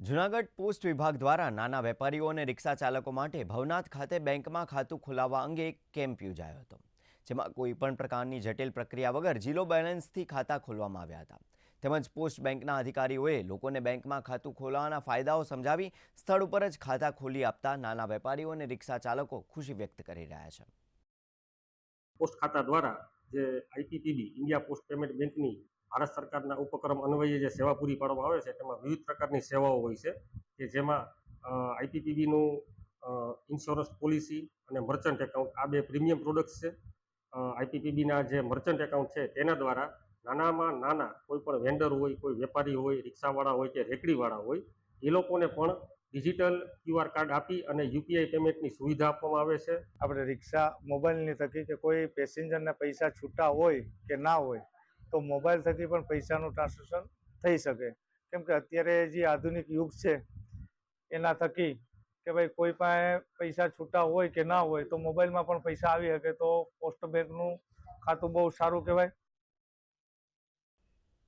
Junagadh post વિભાગ દ્વારા નાના વેપારીઓ અને રિક્ષા ચાલકો માટે ભવનાથ ખાતે બેંકમાં ખાતું ખોલાવવા અંગે કેમ્પ યોજાયો હતો. જેમાં કોઈ પણ પ્રકારની જટિલ પ્રક્રિયા વગર જીરો બેલેન્સથી ખાતા ખોલવામાં આવ્યા હતા. તેમજ પોસ્ટ બેંકના અધિકારીઓએ લોકોને બેંકમાં ખાતું ખોલાવાના ફાયદાઓ સમજાવી સ્થળ ઉપર જ ખાતા ખોલી આપતા નાના વેપારીઓ અને રિક્ષા ચાલકો ખુશી વ્યક્ત કરી રહ્યા છે. પોસ્ટ ખાતા દ્વારા જે આઈપીપીબી ઇન્ડિયા પોસ્ટ પેમેન્ટ બેંકની ભારત સરકારના ઉપક્રમ અન્વયે જે સેવા પૂરી પાડવામાં આવે છે, તેમાં વિવિધ પ્રકારની સેવાઓ હોય છે, કે જેમાં આઈપીપીબીનું ઇન્સ્યોરન્સ પોલિસી અને મર્ચન્ટ એકાઉન્ટ આ બે પ્રીમિયમ પ્રોડક્ટ્સ છે. આઈપીપીબીના જે મર્ચન્ટ એકાઉન્ટ છે, તેના દ્વારા નાનામાં નાના, કોઈ પણ વેન્ડર હોય, કોઈ વેપારી હોય, રિક્ષાવાળા હોય કે રેકડીવાળા હોય, એ લોકોને પણ ડિજિટલ ક્યુઆર કાર્ડ આપી અને યુપીઆઈ પેમેન્ટની સુવિધા આપવામાં આવે છે. આપણે રિક્ષા, મોબાઈલની થકી કે કોઈ પેસેન્જરને પૈસા છૂટા હોય કે ના હોય, તો મોબાઈલ થકી પણ પૈસાનું ટ્રાન્ઝેક્શન થઈ શકે. કેમ કે અત્યારે જે આધુનિક યુગ છે, એના થકી કે ભાઈ કોઈ પાસે પૈસા છૂટા હોય કે ના હોય, તો મોબાઈલમાં પણ પૈસા આવી શકે. તો પોસ્ટ બેંકનું ખાતું બહુ સારું કહેવાય.